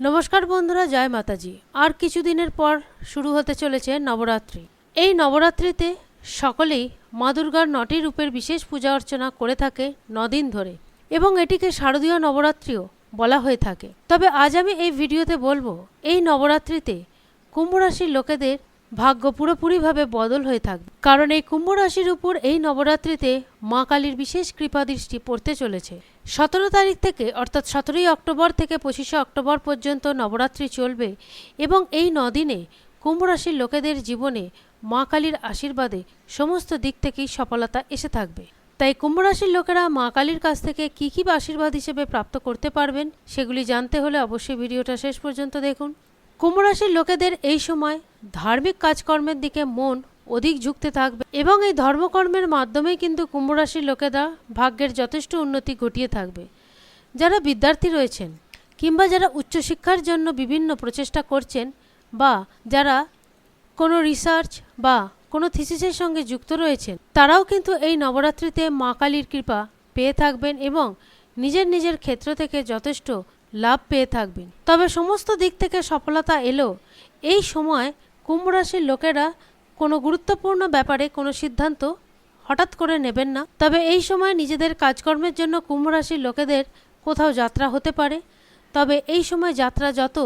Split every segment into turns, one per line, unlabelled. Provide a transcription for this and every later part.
নমস্কার বন্ধুরা, জয় মাতাজি। আর কিছুদিনের পর শুরু হতে চলেছে নবরাত্রি। এই নবরাত্রিতে সকলেই মা দুর্গার নটি রূপের বিশেষ পূজা অর্চনা করে থাকে নদিন ধরে এবং এটিকে শারদীয় নবরাত্রিও বলা হয়ে থাকে। তবে আজ আমি এই ভিডিওতে বলব, এই নবরাত্রিতে কুম্ভ রাশির লোকেদের ভাগ্য পুরোপুরিভাবে বদল হয়ে থাকবে কারণ এই কুম্ভ রাশির উপর এই নবরাত্রিতে মা কালীর বিশেষ কৃপা দৃষ্টি পড়তে চলেছে। সতেরো তারিখ থেকে, অর্থাৎ সতেরোই অক্টোবর থেকে পঁচিশে অক্টোবর পর্যন্ত নবরাত্রি চলবে এবং এই নদিনে কুম্ভ রাশির লোকেদের জীবনে মা কালীর আশীর্বাদে সমস্ত দিক থেকেই সফলতা এসে থাকবে। তাই কুম্ভ রাশির লোকেরা মা কালীর কাছ থেকে কী কী আশীর্বাদ হিসেবে প্রাপ্ত করতে পারবেন, সেগুলি জানতে হলে অবশ্যই ভিডিওটা শেষ পর্যন্ত দেখুন। কুম্ভ রাশির লোকেদের এই সময় ধার্মিক কাজকর্মের দিকে মন অধিক ঝুঁকতে থাকবে এবং এই ধর্মকর্মের মাধ্যমেই কিন্তু কুম্ভরাশির লোকেরা ভাগ্যের যথেষ্ট উন্নতি ঘটিয়ে থাকবে। যারা বিদ্যার্থী রয়েছেন কিংবা যারা উচ্চশিক্ষার জন্য বিভিন্ন প্রচেষ্টা করছেন বা যারা কোনো রিসার্চ বা কোনো থিসিসের সঙ্গে যুক্ত রয়েছেন, তারাও কিন্তু এই নবরাত্রিতে মা কালীর কৃপা পেয়ে থাকবেন এবং নিজের নিজের ক্ষেত্র থেকে যথেষ্ট লাভ পেয়ে থাকবেন। তবে সমস্ত দিক থেকে সফলতা এলেও এই সময় কুম্ভ রাশির লোকেরা কোনো গুরুত্বপূর্ণ ব্যাপারে কোনো সিদ্ধান্ত হঠাৎ করে নেবেন না। তবে এই সময় নিজেদের কাজকর্মের জন্য কুম্ভ রাশির লোকেদের কোথাও যাত্রা হতে পারে। তবে এই সময় যাত্রা যত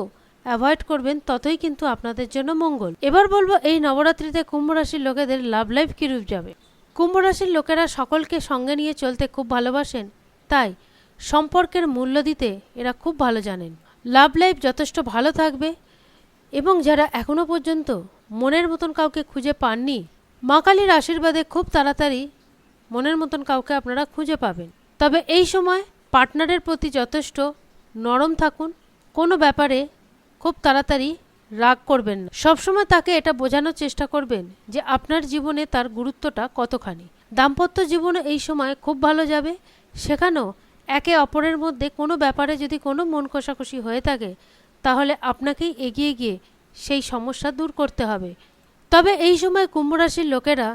অ্যাভয়েড করবেন, ততই কিন্তু আপনাদের জন্য মঙ্গল। এবার বলব, এই নবরাত্রিতে কুম্ভ রাশির লোকেদের লাভ লাইফ কিরূপ যাবে? কুম্ভ রাশির লোকেরা সকলকে সঙ্গে নিয়ে চলতে খুব ভালোবাসেন। তাই সম্পর্কের মূল্য দিতে এরা খুব ভালো জানেন। লাভ লাইফ যথেষ্ট ভালো থাকবে। এবং যারা এখনও পর্যন্ত মনের মতন কাউকে খুঁজে পাননি, মা কালীর আশীর্বাদে খুব তাড়াতাড়ি মনের মতন কাউকে আপনারা খুঁজে পাবেন। তবে এই সময় পার্টনারের প্রতি যথেষ্ট নরম থাকুন, কোনো ব্যাপারে খুব তাড়াতাড়ি রাগ করবেন না। সবসময় তাকে এটা বোঝানোর চেষ্টা করবেন যে আপনার জীবনে তার গুরুত্বটা কতখানি। দাম্পত্য জীবনে এই সময় খুব ভালো যাবে, সেখানেও একে অপরের মধ্যে কোনো ব্যাপারে যদি কোনো মন কষাকষি হয়ে থাকে তাহলে আপনাকেই এগিয়ে গিয়ে সেই সমস্যা দূর করতে হবে। তবে এই সময় কুম্ভ রাশির লোকেরা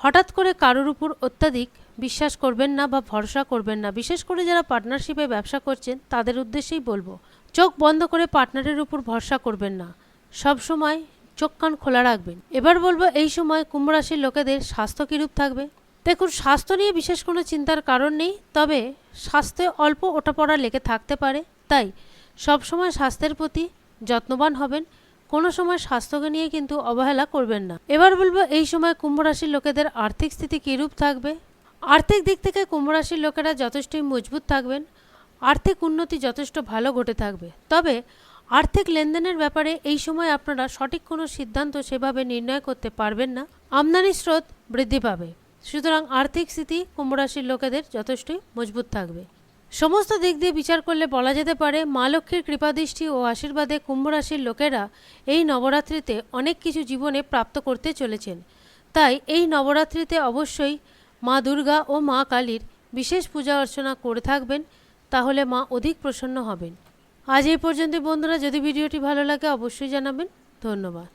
হঠাৎ করে কারোর উপর অত্যাধিক বিশ্বাস করবেন না বা ভরসা করবেন না। বিশেষ করে যারা পার্টনারশিপে ব্যবসা করছেন, তাদের উদ্দেশ্যেই বলব, চোখ বন্ধ করে পার্টনারের উপর ভরসা করবেন না। সব সময় চোখ কান খোলা রাখবেন। এবার বলব, এই সময় কুম্ভ রাশির লোকেদের স্বাস্থ্য কিরূপ থাকবে? দেখুন, স্বাস্থ্য নিয়ে বিশেষ কোনো চিন্তার কারণ নেই, তবে স্বাস্থ্যে অল্প ওঠাপড়া লেগে থাকতে পারে। তাই সবসময় স্বাস্থ্যের প্রতি যত্নবান হবেন, কোনো সময় স্বাস্থ্যকে নিয়ে কিন্তু অবহেলা করবেন না। এবার বলব, এই সময় কুম্ভ রাশির লোকেদের আর্থিক স্থিতি কীরূপ থাকবে? আর্থিক দিক থেকে কুম্ভ রাশির লোকেরা যথেষ্টই মজবুত থাকবেন, আর্থিক উন্নতি যথেষ্ট ভালো ঘটে থাকবে। তবে আর্থিক লেনদেনের ব্যাপারে এই সময় আপনারা সঠিক কোনো সিদ্ধান্ত সেভাবে নির্ণয় করতে পারবেন না, আমদানি স্রোত বৃদ্ধি পাবে। সুতরাং আর্থিক স্থিতি কুম্ভ রাশির লোকেদের যথেষ্টই মজবুত থাকবে। সমস্ত দিক দিয়ে বিচার করলে বলা যেতে পারে মা লক্ষ্মীর কৃপাদৃষ্টি ও আশীর্বাদে কুম্ভ রাশির লোকেরা এই নবরাত্রিতে অনেক কিছু জীবনে প্রাপ্ত করতে চলেছেন। তাই এই নবরাত্রিতে অবশ্যই মা দুর্গা ও মা কালীর বিশেষ পূজা অর্চনা করে থাকবেন, তাহলে মা অধিক প্রসন্ন হবেন। আজ এই পর্যন্ত বন্ধুরা, যদি ভিডিওটি ভালো লাগে অবশ্যই জানাবেন। ধন্যবাদ।